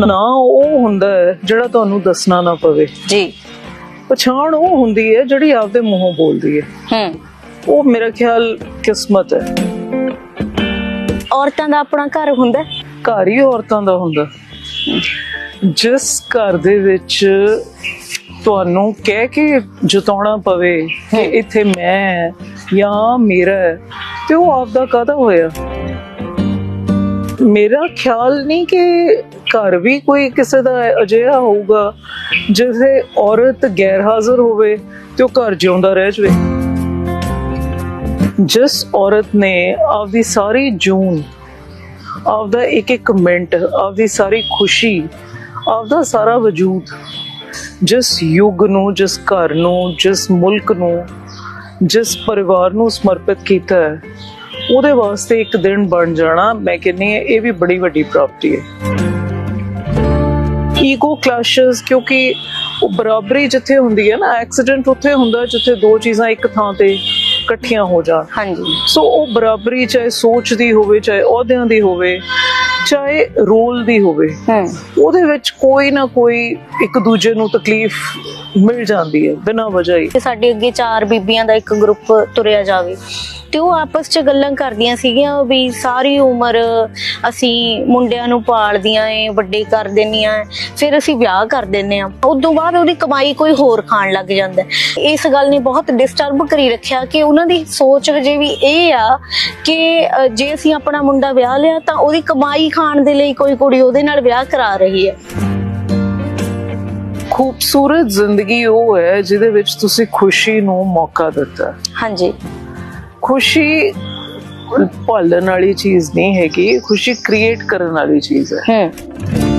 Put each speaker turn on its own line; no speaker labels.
ਨਾ ਉਹ ਹੁੰਦਾ ਹੈ ਜਿਹੜਾ ਤੁਹਾਨੂੰ ਦੱਸਣਾ ਨਾ ਪਵੇ।
ਜੀ।
ਪਛਾਣ ਉਹ ਹੁੰਦੀ ਹੈ ਜਿਹੜੀ ਆਪਦੇ ਮੂੰਹੋਂ ਬੋਲਦੀ ਹੈ।
ਹੂੰ।
ਉਹ ਮੇਰਾ ਖਿਆਲ ਕਿਸਮਤ ਹੈ।
ਔਰਤਾਂ ਦਾ ਆਪਣਾ ਘਰ ਹੁੰਦਾ ਹੈ?
ਘਰ ਹੀ ਔਰਤਾਂ ਦਾ ਹੁੰਦਾ। ਜਿਸ ਘਰ ਦੇ ਵਿੱਚ ਤੁਹਾਨੂੰ ਕਹਿ ਕੇ ਜਤਾਉਣਾ ਪਵੇ ਕਿ ਇੱਥੇ ਮੈਂ ਜਾਂ ਮੇਰਾ ਹੈ, ਤੇ ਉਹ ਆਪਦਾ ਕਾਹਦਾ ਹੋਇਆ? ਮੇਰਾ ਖਿਆਲ ਨਹੀਂ ਕਿ ਘਰ ਵੀ ਕੋਈ ਕਿਸੇ ਦਾ ਅਜਿਹਾ ਹੋਊਗਾ ਜਿਸੇ ਔਰਤ ਗੈਰ ਹਾਜ਼ਰ ਹੋਵੇ ਤੇ ਉਹ ਘਰ ਜਿਉਂਦਾ ਰਹਿ ਜਵੇ। ਜਿਸ ਔਰਤ ਨੇ ਆਪਦੀ ਸਾਰੀ ਜੂਨ, ਆਪਦਾ ਇੱਕ ਇੱਕ ਮਿੰਟ, ਆਪਦੀ ਸਾਰੀ ਖੁਸ਼ੀ, ਆਪਦਾ ਸਾਰਾ ਵਜੂਦ, ਜਿਸ ਯੁੱਗ ਨੂੰ, ਜਿਸ ਘਰ ਨੂੰ, ਜਿਸ ਮੁਲਕ ਨੂੰ, ਜਿਸ ਪਰਿਵਾਰ ਨੂੰ ਸਮਰਪਿਤ ਕੀਤਾ ਹੈ ਉਹਦੇ ਵਾਸਤੇ ਇੱਕ ਦਿਨ ਬਣ ਜਾਣਾ ਮੈਂ ਕਹਿੰਨੀ ਇਹ ਵੀ ਬੜੀ ਵੱਡੀ ਪ੍ਰਾਪਤੀ ਹੈ। ਈਗੋ ਕਲੈਸ਼ਸ ਕਿਉਂਕਿ ਉਹ ਬਰਾਬਰੀ ਜਿੱਥੇ ਹੁੰਦੀ ਹੈ ਨਾ ਐਕਸੀਡੈਂਟ ਉੱਥੇ ਹੁੰਦਾ ਜਿੱਥੇ ਦੋ ਚੀਜ਼ਾਂ ਇੱਕ ਥਾਂ ਤੇ ਇਕੱਠੀਆਂ ਹੋ ਜਾਣ।
ਹਾਂਜੀ।
ਸੋ ਉਹ ਬਰਾਬਰੀ ਚਾਹੇ ਸੋਚ ਦੀ ਹੋਵੇ ਚਾਹੇ ਅਹੁਦਿਆਂ ਦੀ ਹੋਵੇ ਚਾਹੇ ਰੋਲ ਦੀ ਹੋਵੇ ਉਹਦੇ ਵਿੱਚ ਕੋਈ ਨਾ ਕੋਈ ਇੱਕ ਦੂਜੇ ਨੂੰ ਤਕਲੀਫ ਮਿਲ ਜਾਂਦੀ ਹੈ ਬਿਨਾਂ ਵਜ੍ਹਾ ਹੀ।
ਸਾਡੇ ਅੱਗੇ ਚਾਰ ਬੀਬੀਆਂ ਦਾ ਇੱਕ ਗਰੁੱਪ ਤੁਰਿਆ ਜਾਵੇ ਤੇ ਉਹ ਆਪਸ 'ਚ ਗੱਲਾਂ ਕਰਦੀਆਂ ਸੀਗੀਆਂ ਵੀ ਸਾਰੀ ਉਮਰ ਅਸੀਂ ਮੁੰਡਿਆਂ ਨੂੰ ਪਾਲਦੀਆਂ ਏ ਵੱਡੇ ਕਰ ਦਿੰਨੀਆਂ ਫਿਰ ਅਸੀਂ ਵਿਆਹ ਕਰ ਦਿੰਨੇ ਆ। ਉਦੋਂ ਬਾਅਦ ਉਹਦੀ ਕਮਾਈ ਕੋਈ ਹੋਰ ਖਾਣ ਲੱਗ ਜਾਂਦਾ। ਇਸ ਗੱਲ ਨੇ ਬਹੁਤ ਡਿਸਟਰਬ ਕਰੀ ਰੱਖਿਆ ਕਿ ਉਹਨਾਂ ਦੀ ਸੋਚ ਹਜੇ ਵੀ ਇਹ ਆ ਕਿ ਜੇ ਅਸੀਂ ਆਪਣਾ ਮੁੰਡਾ ਵਿਆਹ ਲਿਆ ਤਾਂ ਉਹਦੀ ਕਮਾਈ ਖਾਣ ਦੇ ਲਈ ਕੋਈ ਕੁੜੀ ਉਹਦੇ ਨਾਲ ਵਿਆਹ ਕਰਾ ਰਹੀ ਹੈ।
ਖੂਬਸੂਰਤ ਜ਼ਿੰਦਗੀ ਉਹ ਹੈ ਜਿਹਦੇ ਵਿੱਚ ਤੁਸੀਂ ਖੁਸ਼ੀ ਨੂੰ ਮੌਕਾ ਦਿੱਤਾ।
ਹਾਂਜੀ।
ਖੁਸ਼ੀ ਭਾਲਣ ਵਾਲੀ ਚੀਜ਼ ਨਹੀਂ ਹੈਗੀ ਖੁਸ਼ੀ ਕ੍ਰੀਏਟ ਕਰਨ ਵਾਲੀ ਚੀਜ਼ ਹੈ।
ਹੂੰ।